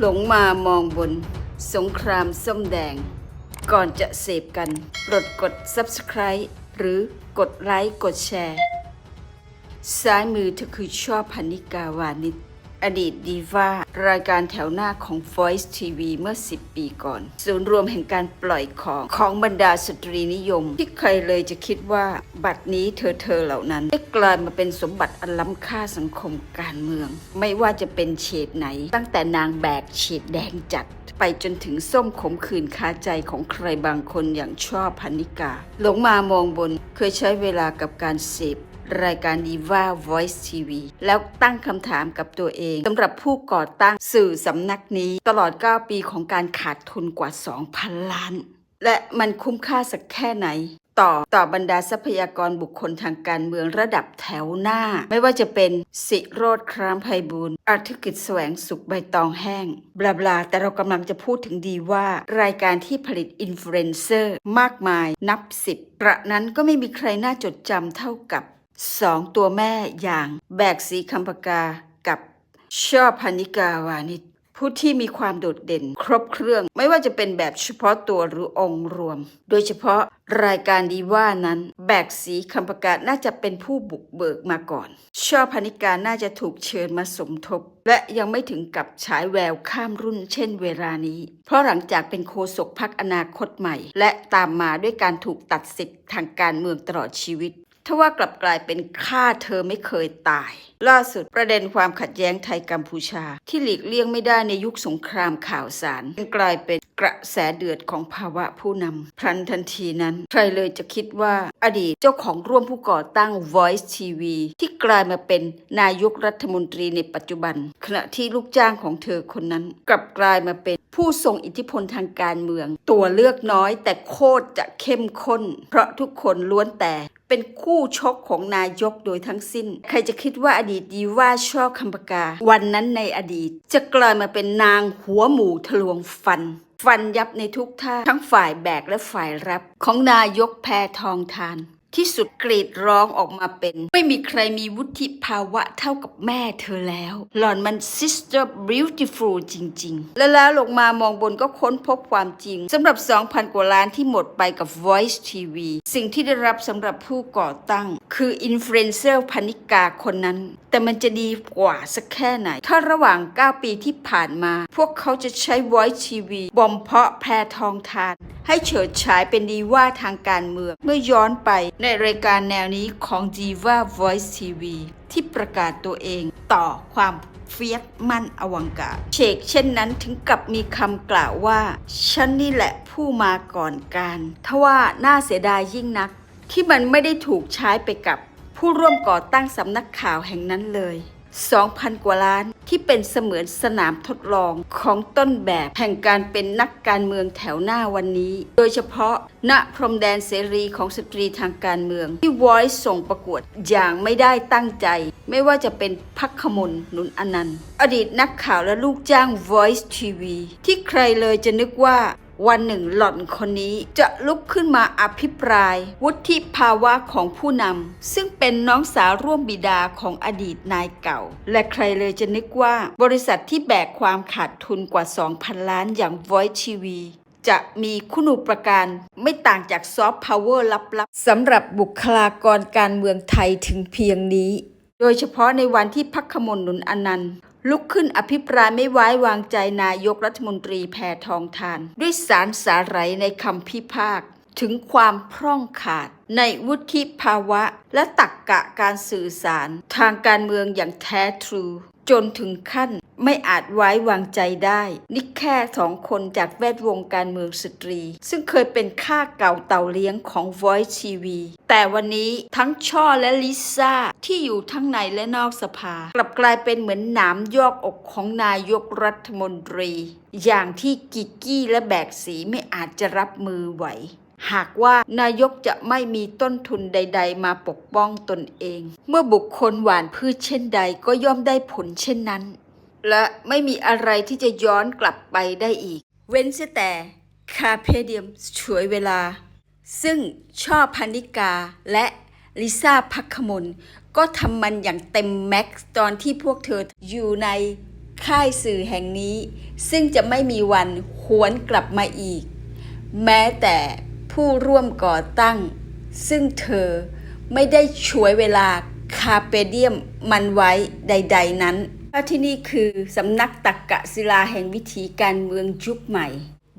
หลงมามองบน สงครามส้มแดง ก่อนจะเสพกันโปรดกด subscribe หรือกดไลค์กดแชร์ ซ้ายมือเธอคือชอบพันิกาวานิช อดีตดีวารายการแถวหน้าของ Voice TV เมื่อ 10 ปีก่อน ศูนย์รวมแห่งการปล่อยของของบรรดาสตรีนิยม ที่ใครเลยจะคิดว่าบัดนี้เธอเธอเหล่านั้น ได้กลายมาเป็นสมบัติอันล้ำค่าสังคมการเมือง ไม่ว่าจะเป็นเฉดไหน ตั้งแต่นางแบกเฉดแดงจัด ไปจนถึงส้มขมขื่นคาใจของใครบางคนอย่างชอบพันิกา หลงมามองบนเคยใช้เวลากับการเสพ รายการดีว่า Voice TV แล้วตั้งคำถามกับตัวเองสำหรับผู้ก่อตั้งสื่อสำนักนี้ ตลอด 9 ปีของการขาดทุนกว่า 2,000 ล้าน และมันคุ้มค่าสักแค่ไหน ต่อต่อบรรดาทรัพยากรบุคคลทางการเมืองระดับแถวหน้า ไม่ว่าจะเป็นสิโรธครามไพบูลอาธิกิจแสวงสุขใบตองแห้ง บลาบลา แต่เรากำลังจะพูดถึงดีว่า รายการที่ผลิตอินฟลูเอนเซอร์มากมายนับสิบกระนั้นก็ไม่มีใครน่าจดจำเท่ากับ สองตัวแม่อย่างแบกสีคำปากากับชอบพันิกาวานิชผู้ที่มีความโดดเด่นครบเครื่อง ไม่ว่าจะเป็นแบบเฉพาะตัวหรือองค์รวม โดยเฉพาะรายการดีว่านั้น แบกสีคำประกาศน่าจะเป็นผู้บุกเบิกมาก่อน ชอบพนิกาน่าจะถูกเชิญมาสมทบ และยังไม่ถึงกับฉายแววข้ามรุ่นเช่นเวลานี้ เพราะหลังจากเป็นโฆษกพักอนาคตใหม่ และตามมาด้วยการถูกตัดสิทธิ์ทางการเมืองตลอดชีวิต ทว่ากลับกลายเป็นฆ่าเธอไม่เคยตาย ล่าสุดประเด็นความขัดแย้งไทยกัมพูชา ที่หลีกเลี่ยงไม่ได้ในยุคสงครามข่าวสารกลายเป็นกระแสเดือดของภาวะผู้นำพลันทันทีนั้น ใครเลยจะคิดว่าอดีตเจ้าของร่วมผู้ก่อตั้ง Voice TV ที่กลายมาเป็นนายกรัฐมนตรีในปัจจุบัน ขณะที่ลูกจ้างของเธอคนนั้น กลับกลายมาเป็นผู้ทรงอิทธิพลทางการเมือง ตัวเลือกน้อยแต่โคตรจะเข้มข้น เพราะทุกคนล้วนแต่ เป็นคู่ชกของนายกโดยทั้งสิ้น ใครจะคิดว่าอดีตดีว่าชอบคำปากา วันนั้นในอดีต จะกลายมาเป็นนางหัวหมูทะลวงฟัน ฟันยับในทุกท่าทั้งฝ่ายแบกและฝ่ายรับของนายกแพทองทาน ที่สุดกรีดร้องออกมาเป็น ไม่มีใครมีวุฒิภาวะเท่ากับแม่เธอแล้ว หล่อนมัน sister beautiful จริง ๆ และแล้วลงมามองบนก็ค้นพบความจริงสำหรับ 2,000 กว่าล้านที่หมดไปกับ Voice TV สิ่งที่ได้รับสำหรับผู้ก่อตั้ง คืออินฟลูเอนเซอร์พนิกาคนนั้น แต่มันจะดีกว่าสักแค่ไหน ถ้าระหว่าง 9 ปีที่ผ่านมา พวกเขาจะใช้ Voice TV บอมเพาะแพรทองทาน ให้เฉิดฉายเป็นดีว่าทางการเมือง เมื่อย้อนไปในรายการแนวนี้ของ Diva Voice TV ที่ประกาศตัวเองต่อความเฟียสมั่นอวังกาเชกเช่นนั้นถึงกับมีคำกล่าวว่า ฉันนี่แหละผู้มาก่อนการทว่าน่าเสียดายยิ่งนัก ที่มันไม่ได้ถูกใช้ไปกับผู้ร่วมก่อตั้งสำนักข่าวแห่งนั้นเลย 2,000 กว่าล้าน ที่เป็นเสมือนสนามทดลองของต้นแบบแห่งการเป็นนักการเมืองแถวหน้าวันนี้ โดยเฉพาะณพรมแดนเสรีของสตรีทางการเมือง ที่ Voice ส่งประกวดอย่างไม่ได้ตั้งใจ ไม่ว่าจะเป็นพักขมลนุนอนันต์ อดีตนักข่าวและลูกจ้าง Voice TV ที่ใครเลยจะนึกว่า วันหนึ่งหล่อนคนนี้จะลุกขึ้นมาอภิปราย วุฒิภาวะของผู้นำซึ่งเป็นน้องสาวร่วมบิดาของอดีตนายเก่า และใครเลยจะนึกว่าบริษัทที่แบกความขาดทุนกว่า 2,000 ล้านอย่าง Voice TV จะมีคุณูปการไม่ต่างจากซอฟต์พาวเวอร์ลับๆสำหรับบุคลากรการเมืองไทยถึงเพียงนี้ โดยเฉพาะในวันที่พักขมลหนุนอนันต์ ลุกขึ้นอภิปรายไม่ไว้วางใจนายกรัฐมนตรีแพทองทาน ด้วยสารสาไรในคำพิพากษถึงความพร่องขาด ในวุฒิภาวะ และตักกะการสื่อสาร ทางการเมืองอย่างแท้ทรู จนถึงขั้นไม่อาจไว้วางใจได้ นี่แค่สองคนจากแวดวงการเมืองสตรี ซึ่งเคยเป็นข้าเก่าเต่าเลี้ยงของ Voice TV แต่วันนี้ทั้งช่อและลิซ่า ที่อยู่ทั้งในและนอกสภา กลับกลายเป็นเหมือนหนามยอกอกของนายกรัฐมนตรี อย่างที่กิกกี้และแบกสีไม่อาจจะรับมือไหว หากว่านายกจะไม่มีต้นทุนใด ๆ มาปกป้องตนเอง เมื่อบุคคลหวานพืชเช่นใดก็ย่อมได้ผลเช่นนั้น และไม่มีอะไรที่จะย้อนกลับไปได้อีก เว้นเสียแต่คาเพเดียมช่วยเวลา ซึ่งชอบพันิกาและลิซ่าพักขมลก็ทำมันอย่างเต็มแม็กซ์ตอนที่พวกเธออยู่ในค่ายสื่อแห่งนี้ ซึ่งจะไม่มีวันหวนกลับมาอีก แม้แต่ ผู้ร่วมก่อตั้ง ซึ่งเธอไม่ได้ช่วยเวลาคาเปเดียมมันไว้ใด ๆ นั้นเพราะที่นี่คือสำนักตักกะศิลาแห่งวิถีการเมืองยุคใหม่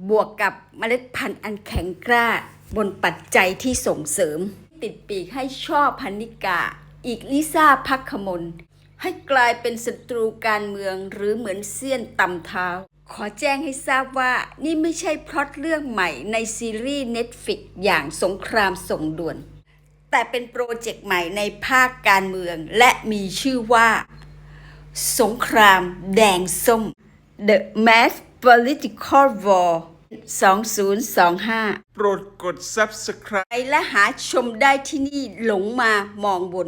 บวกกับเมล็ดพันธุ์อันแข็งกล้าบนปัจจัยที่ส่งเสริม ติดปีกให้ช่อพันนิกา อีกลิซ่าพักขมลให้กลายเป็นศัตรูการเมืองหรือเหมือนเสี้ยนตำเท้า ขอแจ้งให้ทราบว่านี่ไม่ใช่พล็อตเรื่องใหม่ในซีรีส์ Netflix อย่างสงครามส่งด่วน แต่เป็นโปรเจกต์ใหม่ในภาคการเมือง และมีชื่อว่า สงครามแดงส้ม The Mass Political War 2025 โปรดกด subscribe ไปและหาชมได้ที่นี่หลงมามองบน